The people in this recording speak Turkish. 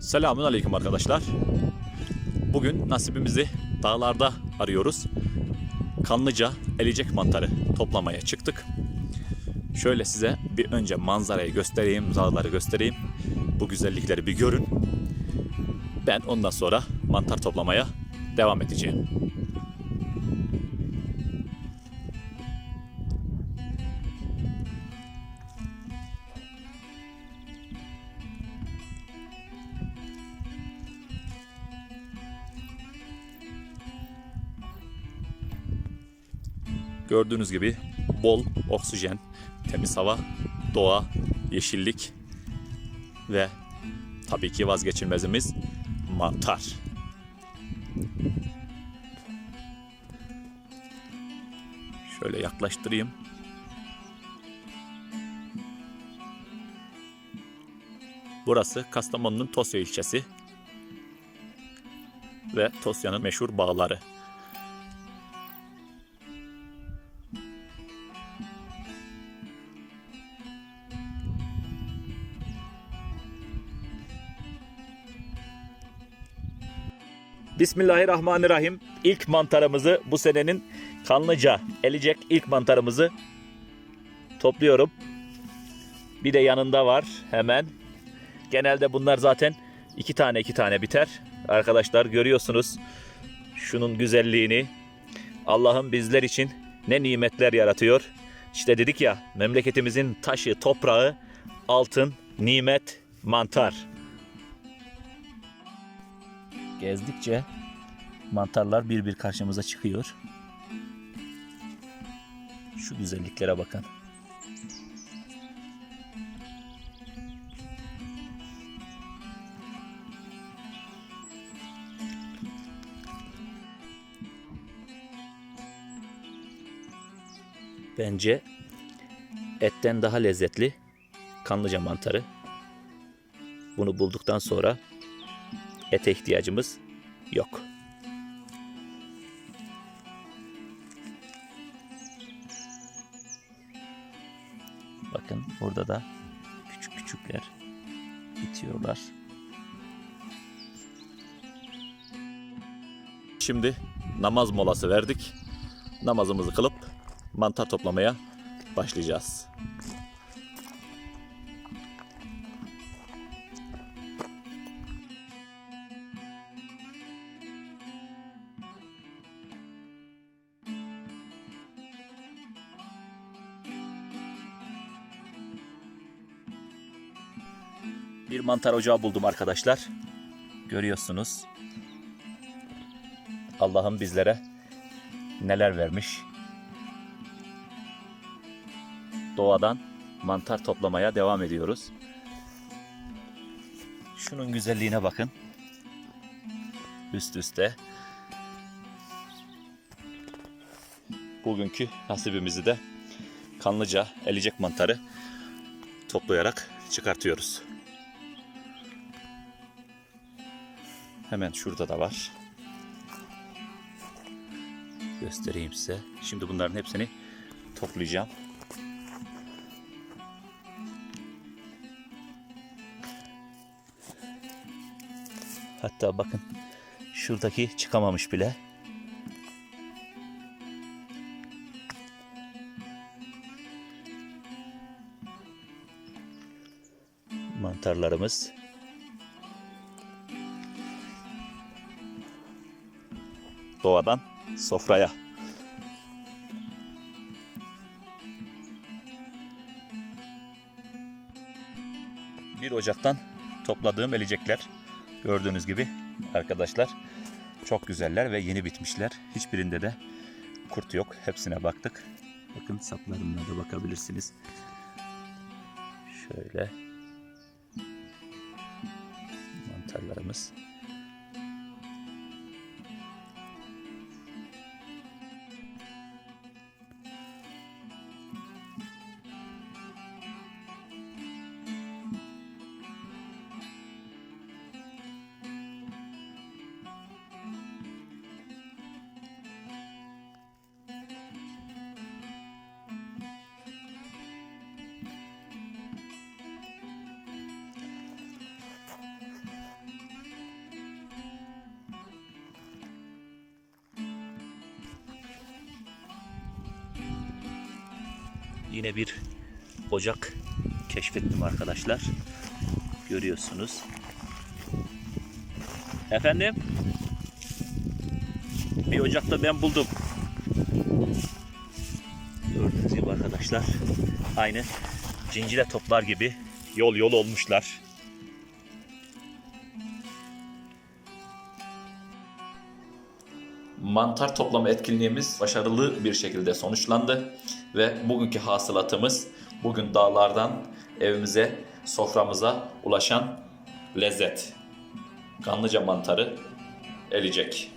Selamun Aleyküm arkadaşlar. Bugün nasibimizi dağlarda arıyoruz. Kanlıca elicek mantarı toplamaya çıktık. Şöyle size bir önce manzarayı göstereyim, dağları göstereyim. Bu güzellikleri bir görün. Ben ondan sonra mantar toplamaya devam edeceğim. Gördüğünüz gibi bol oksijen, temiz hava, doğa, yeşillik ve tabii ki vazgeçilmezimiz mantar. Şöyle yaklaştırayım. Burası Kastamonu'nun Tosya ilçesi ve Tosya'nın meşhur bağları. Bismillahirrahmanirrahim. İlk mantarımızı bu senenin Kanlıca elicek ilk mantarımızı topluyorum. Bir de yanında var hemen. Genelde bunlar zaten iki tane iki tane biter. Arkadaşlar görüyorsunuz şunun güzelliğini. Allah'ım bizler için ne nimetler yaratıyor. İşte dedik ya memleketimizin taşı, toprağı, altın, nimet, mantar. Gezdikçe mantarlar bir bir karşımıza çıkıyor. Şu güzelliklere bakın. Bence etten daha lezzetli kanlıca mantarı. Bunu bulduktan sonra ete ihtiyacımız yok. Bakın burada da küçük küçükler bitiyorlar. Şimdi namaz molası verdik. Namazımızı kılıp mantar toplamaya başlayacağız. Bir mantar ocağı buldum arkadaşlar. Görüyorsunuz. Allah'ım bizlere neler vermiş. Doğadan mantar toplamaya devam ediyoruz. Şunun güzelliğine bakın. Üst üste. Bugünkü nasibimizi de kanlıca elicek mantarı toplayarak çıkartıyoruz. Hemen şurada da var. Göstereyim size. Şimdi bunların hepsini toplayacağım. Hatta bakın şuradaki çıkamamış bile. Mantarlarımız doğadan sofraya. Bir ocaktan topladığım elicekler gördüğünüz gibi arkadaşlar çok güzeller ve yeni bitmişler. Hiçbirinde de kurt yok. Hepsine baktık. Bakın saplarına da bakabilirsiniz. Şöyle mantarlarımız. Yine bir ocak keşfettim arkadaşlar. Görüyorsunuz. Efendim? Bir ocakta ben buldum. Gördüğünüz gibi arkadaşlar aynı cincile toplar gibi yol yol olmuşlar. Mantar toplama etkinliğimiz başarılı bir şekilde sonuçlandı ve bugünkü hasılatımız bugün dağlardan evimize, soframıza ulaşan lezzet. Kanlıca mantarı elecek.